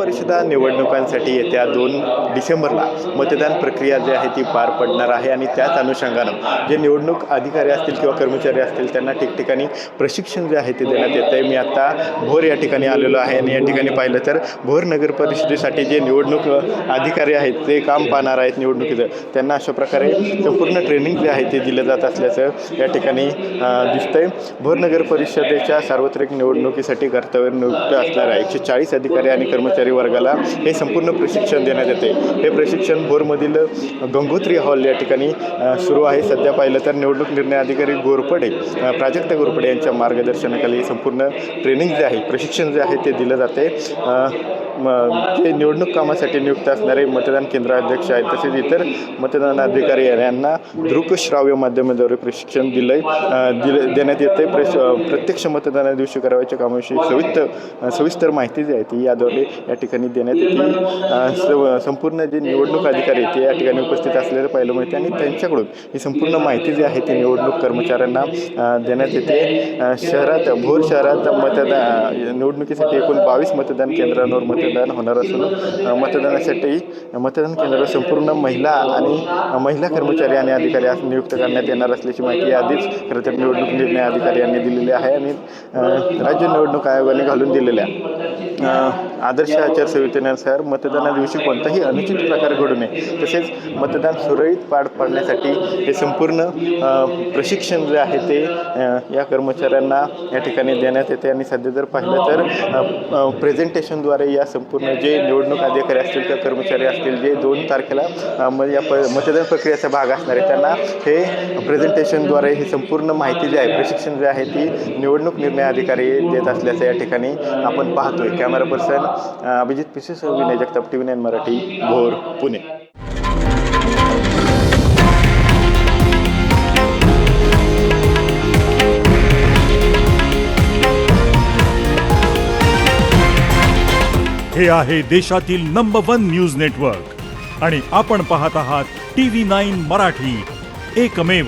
परिषदा निवडणुकांसाठी येत्या दोन डिसेंबरला मतदान प्रक्रिया जी आहे ती पार पडणार आहे आणि त्याच अनुषंगानं जे निवडणूक अधिकारी असतील किंवा कर्मचारी असतील त्यांना ठिकठिकाणी प्रशिक्षण जे आहे ते देण्यात येतं आहे मी आत्ता भोर या ठिकाणी आलेलो आहे आणि या ठिकाणी पाहिलं तर भोर नगर परिषदेसाठी जे निवडणूक अधिकारी आहेत ते काम पाहणार आहेत निवडणुकीचं. त्यांना अशा प्रकारे संपूर्ण ट्रेनिंग जे आहे ते दिलं जात असल्याचं या ठिकाणी दिसतं दिसतंय. भोर नगर परिषदेच्या सार्वत्रिक निवडणुकीसाठी कर्तव्य नियुक्त असणाऱ्या एकशे चाळीस अधिकारी आणि कर्मचारी वर्गाला हे संपूर्ण प्रशिक्षण देण्यात येते. हे प्रशिक्षण भोरमधील गंगोत्री हॉल या ठिकाणी सुरू आहे. सध्या पाहिलं तर निवडणूक निर्णय अधिकारी गोरपडे प्राजक्त गोरपडे यांच्या मार्गदर्शनाखाली संपूर्ण ट्रेनिंग जे आहे प्रशिक्षण जे आहे ते दिलं जाते. म- जे निवडणूक कामासाठी नियुक्त असणारे मतदान केंद्र अध्यक्ष आहेत तसेच इतर मतदान अधिकारी यांना दृकश्राव्य माध्यमाद्वारे प्रशिक्षण दिलं दिले देण्यात येते. प्रश प्रत्यक्ष मतदाना दिवशी करावयाच्या कामाविषयी सविस्तर सविस्तर माहिती जी आहे ती याद्वारे या ठिकाणी देण्यात येते. स- संपूर्ण जे निवडणूक अधिकारी ते या ठिकाणी उपस्थित असलेलं पाहिलं म्हणजे मिळते आणि त्यांच्याकडून ही संपूर्ण माहिती जी आहे ती निवडणूक कर्मचाऱ्यांना देण्यात येते. शहरात भोर शहरात मतदान निवडणुकीसाठी एकूण बावीस मतदान केंद्रांवर मतदान होणार असून मतदानासाठी मतदान केंद्रावर संपूर्ण महिला आणि महिला कर्मचारी आणि अधिकारी आज नियुक्त करण्यात येणार असल्याची माहिती आधीच खरं तर निवडणूक निर्णय अधिकारी यांनी दिलेली आहे आणि राज्य निवडणूक आयोगाने घालून दिलेल्या आदर्श आचारसंहितेनुसार मतदाना दिवशी कोणताही अनुचित प्रकार घडू नये. तसेच मतदान सुरळीत पार पाडण्यासाठी हे संपूर्ण प्रशिक्षण जे आहे ते या कर्मचाऱ्यांना या ठिकाणी देण्यात येते. आणि सध्या जर पाहिलं तर प्रेझेंटेशनद्वारे या संपूर्ण जे निवडणूक अधिकारी असतील किंवा कर्मचारी असतील जे दोन तारखेला म या प मतदान प्रक्रियेचा भाग असणार आहे त्यांना हे प्रेझेंटेशनद्वारे ही संपूर्ण माहिती जी आहे प्रशिक्षण जे आहे ती निवडणूक निर्णय अधिकारी देत असल्याचं या ठिकाणी आपण पाहतोय. Camera person Abhijit pieces Vinay Jagtap T V nine Marathi Bhor Pune. हे आहे देशातील नंबर वन न्यूज नेटवर्क आणि आपण पाहत आहात टी व्ही नाईन मराठी. एकमेव.